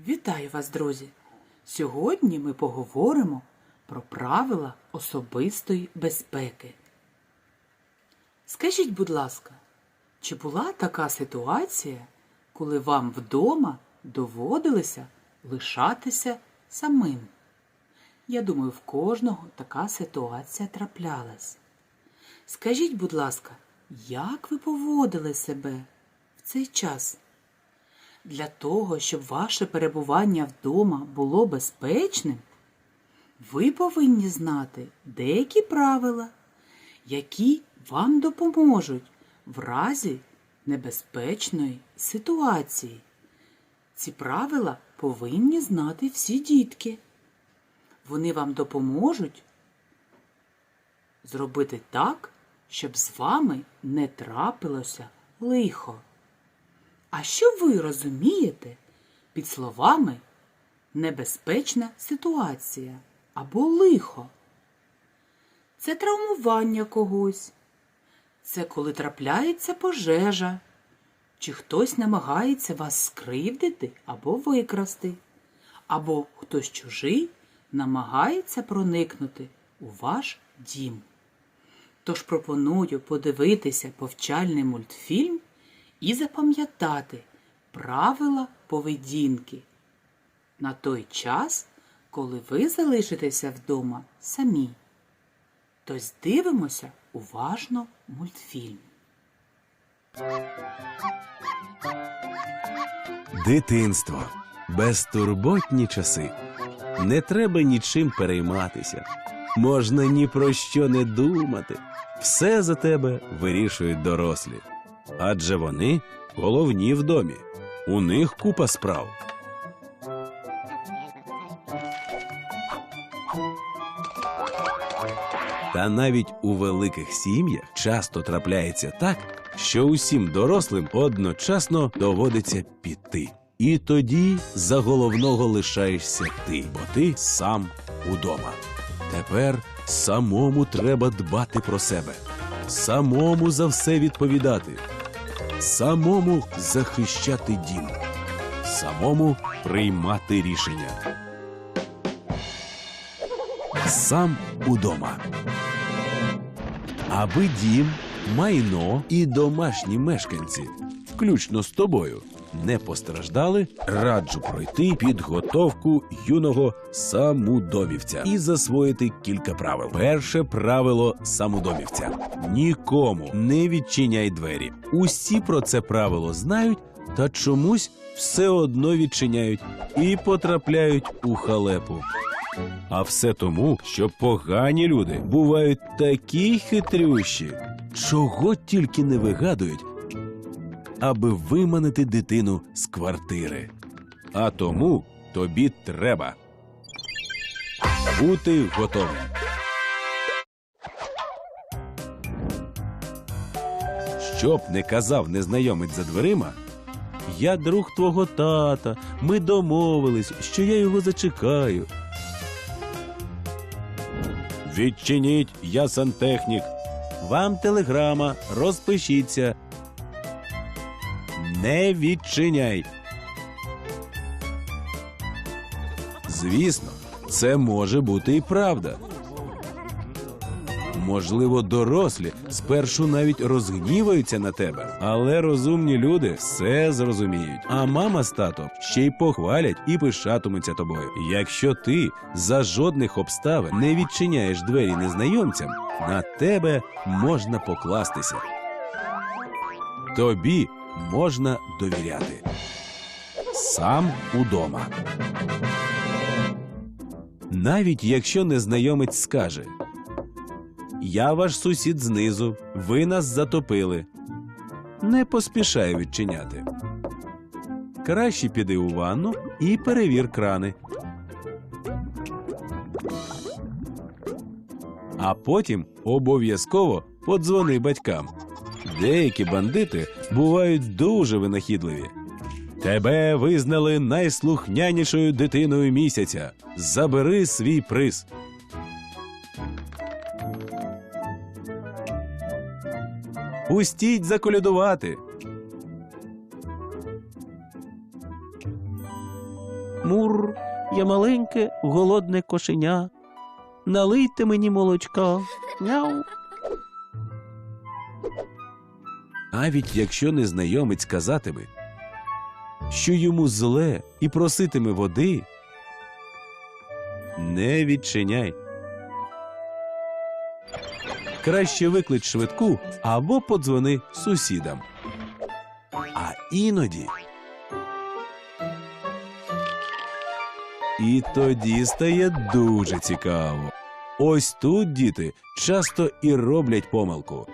Вітаю вас, друзі! Сьогодні ми поговоримо про правила особистої безпеки. Скажіть, будь ласка, чи була така ситуація, коли вам вдома доводилося лишатися самим? Я думаю, в кожного така ситуація траплялась. Скажіть, будь ласка, як ви поводили себе в цей час? Для того, щоб ваше перебування вдома було безпечним, ви повинні знати деякі правила, які вам допоможуть в разі небезпечної ситуації. Ці правила повинні знати всі дітки. Вони вам допоможуть зробити так, щоб з вами не трапилося лихо. А що ви розумієте під словами небезпечна ситуація або лихо? Це травмування когось. Це коли трапляється пожежа, чи хтось намагається вас скривдити або викрасти, або хтось чужий намагається проникнути у ваш дім. Тож пропоную подивитися повчальний мультфільм і запам'ятати правила поведінки на той час, коли ви залишитеся вдома самі. Тож дивимося уважно мультфільм. Дитинство. Безтурботні часи. Не треба нічим перейматися. Можна ні про що не думати. Все за тебе вирішують дорослі. Адже вони головні в домі. У них купа справ. Та навіть у великих сім'ях часто трапляється так, що усім дорослим одночасно доводиться піти. І тоді за головного лишаєшся ти, бо ти сам удома. Тепер самому треба дбати про себе, самому за все відповідати, самому захищати дім, самому приймати рішення. Сам удома. Аби дім, майно і домашні мешканці, включно з тобою, не постраждали, раджу пройти підготовку юного самудомівця і засвоїти кілька правил. Перше правило самудомівця: нікому не відчиняй двері. Усі про це правило знають, та чомусь все одно відчиняють і потрапляють у халепу. А все тому, що погані люди бувають такі хитрющі, чого тільки не вигадують, аби виманити дитину з квартири. А тому тобі треба бути готовим. Що б не казав незнайомець за дверима, я друг твого тата, ми домовились, що я його зачекаю. Відчиніть, я сантехнік. Вам телеграма, розпишіться. Не відчиняй. Звісно, це може бути і правда. Можливо, дорослі спершу навіть розгніваються на тебе, але розумні люди все зрозуміють. А мама з татом ще й похвалять і пишатимуться тобою. Якщо ти за жодних обставин не відчиняєш двері незнайомцям, на тебе можна покластися. Тобі можна довіряти. Сам удома. Навіть якщо незнайомець скаже Я ваш сусід знизу, ви нас затопили. Не поспішай відчиняти. Краще піди у ванну і перевір крани. А потім обов'язково подзвони батькам. Деякі бандити бувають дуже винахідливі. Тебе визнали найслухнянішою дитиною місяця. Забери свій приз. Пустіть заколядувати. Мур, я маленьке, голодне кошеня. Налийте мені молочка. Няу. Навіть якщо незнайомець казатиме, що йому зле і проситиме води, не відчиняй. Краще виклич швидку або подзвони сусідам. А іноді. І тоді стає дуже цікаво. Ось тут діти часто і роблять помилку.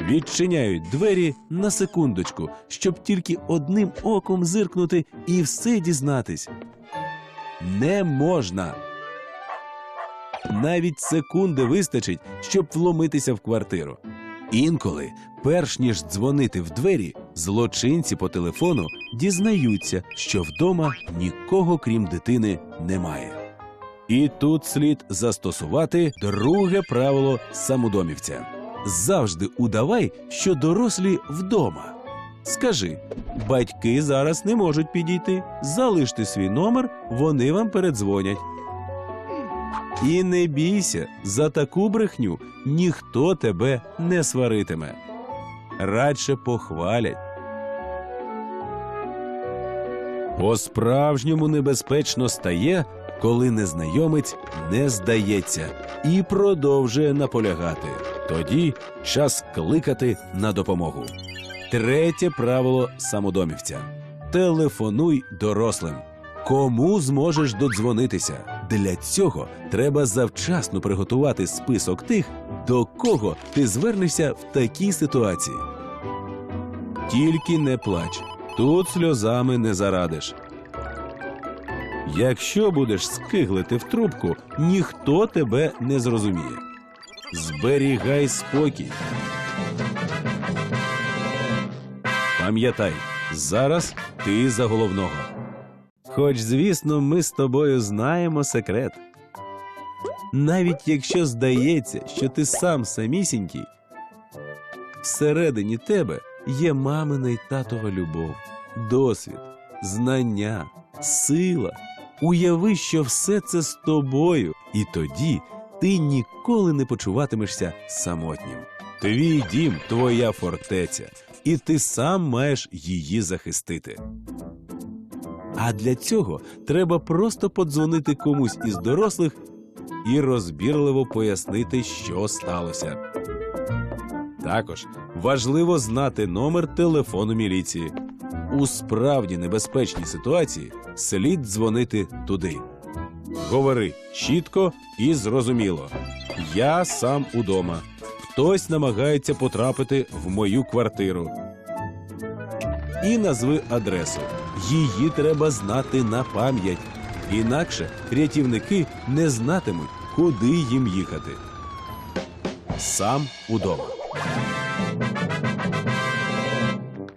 Відчиняють двері на секундочку, щоб тільки одним оком зиркнути і все дізнатись. Не можна. Навіть секунди вистачить, щоб вломитися в квартиру. Інколи, перш ніж дзвонити в двері, злочинці по телефону дізнаються, що вдома нікого крім дитини немає. І тут слід застосувати друге правило самодомівця завжди удавай, що дорослі вдома. Скажи, батьки зараз не можуть підійти. Залиште свій номер, вони вам передзвонять. І не бійся, за таку брехню ніхто тебе не сваритиме. Радше похвалять. По-справжньому небезпечно стає, коли незнайомець не здається і продовжує наполягати. Тоді час кликати на допомогу. Третє правило самодомівця: телефонуй дорослим. Кому зможеш додзвонитися? Для цього треба завчасно приготувати список тих, до кого ти звернешся в такій ситуації. Тільки не плач, тут сльозами не зарадиш. Якщо будеш скиглити в трубку, ніхто тебе не зрозуміє. Зберігай спокій. Пам'ятай, зараз ти за головного. Хоч, звісно, ми з тобою знаємо секрет. Навіть якщо здається, що ти сам самісінький, всередині тебе є мамина й татова любов, досвід, знання, сила. Уяви, що все це з тобою, і тоді ти ніколи не почуватимешся самотнім. Твій дім твоя фортеця, і ти сам маєш її захистити. А для цього треба просто подзвонити комусь із дорослих і розбірливо пояснити, що сталося. Також важливо знати номер телефону міліції. У справді небезпечній ситуації слід дзвонити туди. Говори чітко і зрозуміло. Я сам удома. Хтось намагається потрапити в мою квартиру. І назви адресу. Її треба знати на пам'ять. Інакше рятівники не знатимуть, куди їм їхати. Сам удома.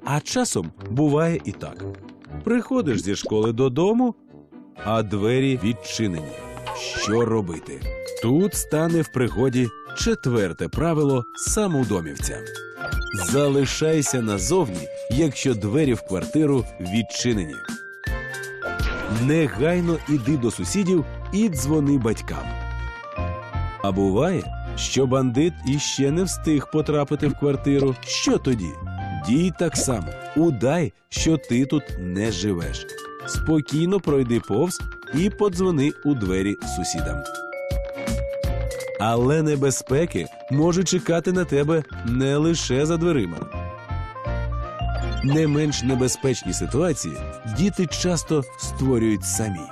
А часом буває і так: приходиш зі школи додому, а двері відчинені. Що робити? Тут стане в пригоді четверте правило самодомівця. Залишайся назовні, якщо двері в квартиру відчинені. Негайно іди до сусідів і дзвони батькам. А буває, що бандит іще не встиг потрапити в квартиру. Що тоді? Дій так само, удай, що ти тут не живеш. Спокійно пройди повз і подзвони у двері сусідам. Але небезпеки можуть чекати на тебе не лише за дверима. Не менш небезпечні ситуації діти часто створюють самі.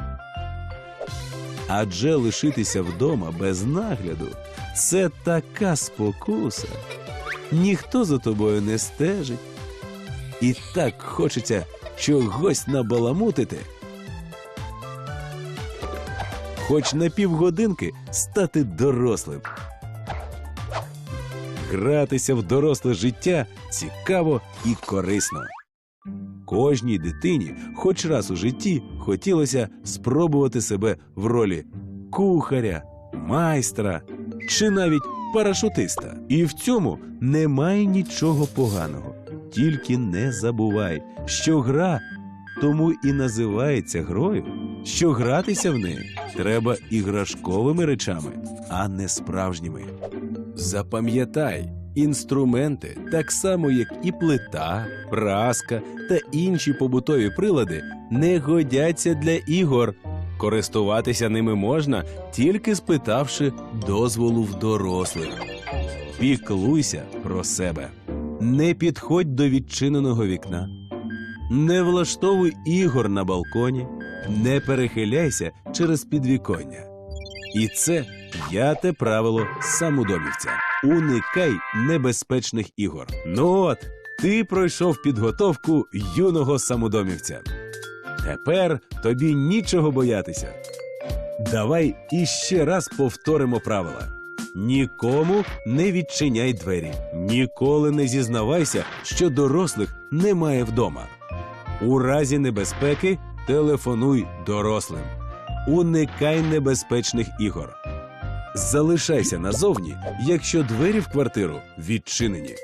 Адже лишитися вдома без нагляду це така спокуса. Ніхто за тобою не стежить. І так хочеться чогось набаламутити. Хоч на півгодинки стати дорослим. Гратися в доросле життя цікаво і корисно. Кожній дитині, хоч раз у житті, хотілося спробувати себе в ролі кухаря, майстра чи навіть парашутиста. І в цьому немає нічого поганого. Тільки не забувай, що гра тому і називається грою, що гратися в неї треба іграшковими речами, а не справжніми. Запам'ятай, інструменти, так само як і плита, праска та інші побутові прилади, не годяться для ігор. Користуватися ними можна, тільки спитавши дозволу в дорослих. Піклуйся про себе. Не підходь до відчиненого вікна. Не влаштовуй ігор на балконі, не перехиляйся через підвіконня. І це п'яте правило самодомівця. Уникай небезпечних ігор. Ну от, ти пройшов підготовку юного самодомівця. Тепер тобі нічого боятися. Давай іще раз повторимо правила. Нікому не відчиняй двері, ніколи не зізнавайся, що дорослих немає вдома. У разі небезпеки телефонуй дорослим. Уникай небезпечних ігор. Залишайся назовні, якщо двері в квартиру відчинені.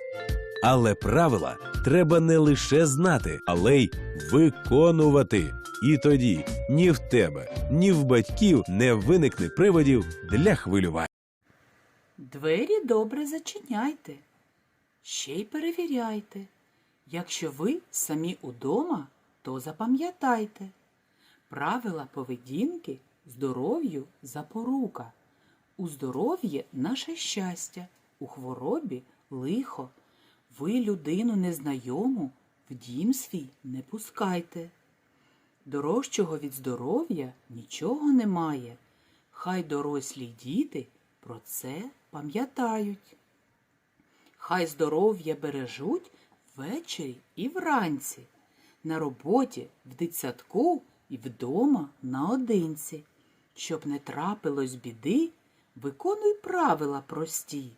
Але правила треба не лише знати, але й виконувати. І тоді ні в тебе, ні в батьків не виникне приводів для хвилювання. Двері добре зачиняйте. Ще й перевіряйте. Якщо ви самі удома, то запам'ятайте. Правила поведінки здоров'ю запорука. У здоров'ї наше щастя, у хворобі лихо. Ви людину незнайому в дім свій не пускайте. Дорожчого від здоров'я нічого немає. Хай дорослі діти про це пам'ятають. Хай здоров'я бережуть ввечері і вранці, на роботі, в дитсадку і вдома наодинці. Щоб не трапилось біди, виконуй правила прості.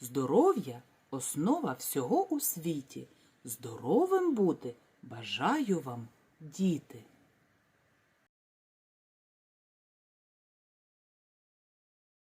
Здоров'я основа всього у світі. Здоровим бути бажаю вам, діти.